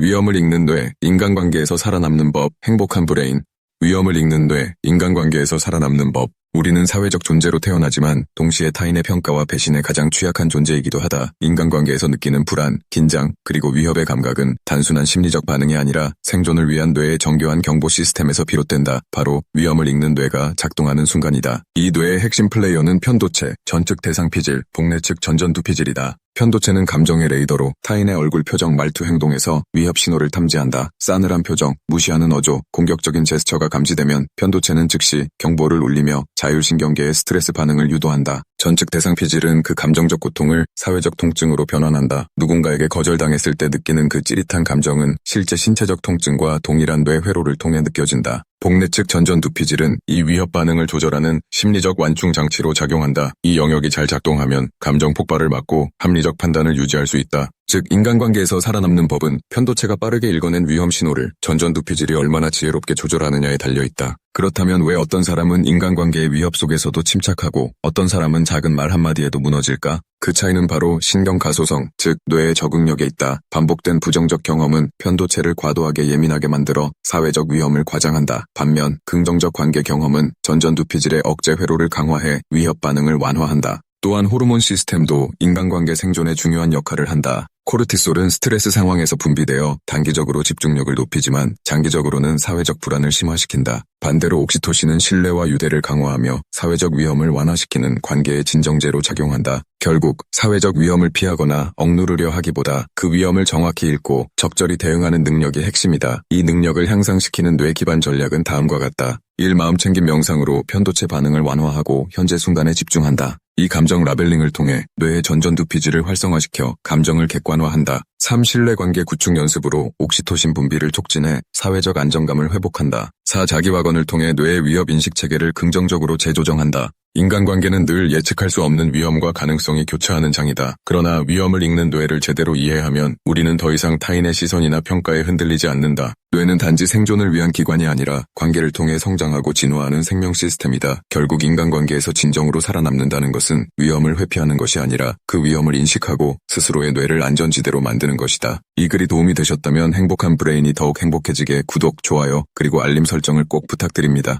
위험을 읽는 뇌, 인간관계에서 살아남는 법, 행복한 브레인. 위험을 읽는 뇌, 인간관계에서 살아남는 법. 우리는 사회적 존재로 태어나지만 동시에 타인의 평가와 배신에 가장 취약한 존재이기도 하다. 인간관계에서 느끼는 불안, 긴장, 그리고 위협의 감각은 단순한 심리적 반응이 아니라 생존을 위한 뇌의 정교한 경보 시스템에서 비롯된다. 바로 위험을 읽는 뇌가 작동하는 순간이다. 이 뇌의 핵심 플레이어는 편도체, 전측 대상 피질, 복내 측 전전두 피질이다. 편도체는 감정의 레이더로 타인의 얼굴 표정 말투 행동에서 위협 신호를 탐지한다. 싸늘한 표정, 무시하는 어조, 공격적인 제스처가 감지되면 편도체는 즉시 경보를 울리며 자율신경계의 스트레스 반응을 유도한다. 전측 대상 피질은 그 감정적 고통을 사회적 통증으로 변환한다. 누군가에게 거절당했을 때 느끼는 그 찌릿한 감정은 실제 신체적 통증과 동일한 뇌 회로를 통해 느껴진다. 복내 측 전전 두피질은 이 위협 반응을 조절하는 심리적 완충 장치로 작용한다. 이 영역이 잘 작동하면 감정 폭발을 막고 합리적 판단을 유지할 수 있다. 즉 인간관계에서 살아남는 법은 편도체가 빠르게 읽어낸 위험 신호를 전전 두피질이 얼마나 지혜롭게 조절하느냐에 달려 있다. 그렇다면 왜 어떤 사람은 인간관계의 위협 속에서도 침착하고 어떤 사람은 작은 말 한마디에도 무너질까? 그 차이는 바로 신경가소성, 즉 뇌의 적응력에 있다. 반복된 부정적 경험은 편도체를 과도하게 예민하게 만들어 사회적 위험을 과장한다. 반면 긍정적 관계 경험은 전전두피질의 억제 회로를 강화해 위협 반응을 완화한다. 또한 호르몬 시스템도 인간관계 생존에 중요한 역할을 한다. 코르티솔은 스트레스 상황에서 분비되어 단기적으로 집중력을 높이지만 장기적으로는 사회적 불안을 심화시킨다. 반대로 옥시토신은 신뢰와 유대를 강화하며 사회적 위험을 완화시키는 관계의 진정제로 작용한다. 결국 사회적 위험을 피하거나 억누르려 하기보다 그 위험을 정확히 읽고 적절히 대응하는 능력이 핵심이다. 이 능력을 향상시키는 뇌 기반 전략은 다음과 같다. 1. 마음챙김 명상으로 편도체 반응을 완화하고 현재 순간에 집중한다. 이 감정 라벨링을 통해 뇌의 전전두피질을 활성화시켜 감정을 객관화한다. 3. 신뢰관계 구축 연습으로 옥시토신 분비를 촉진해 사회적 안정감을 회복한다. 4. 자기와건을 통해 뇌의 위협 인식 체계를 긍정적으로 재조정한다. 인간관계는 늘 예측할 수 없는 위험과 가능성이 교차하는 장이다. 그러나 위험을 읽는 뇌를 제대로 이해하면 우리는 더 이상 타인의 시선이나 평가에 흔들리지 않는다. 뇌는 단지 생존을 위한 기관이 아니라 관계를 통해 성장하고 진화하는 생명 시스템이다. 결국 인간관계에서 진정으로 살아남는다는 것은 위험을 회피하는 것이 아니라 그 위험을 인식하고 스스로의 뇌를 안전지대로 만드는 것이다. 이 글이 도움이 되셨다면 행복한 브레인이 더욱 행복해지게 구독, 좋아요, 그리고 알림 설정을 꼭 부탁드립니다.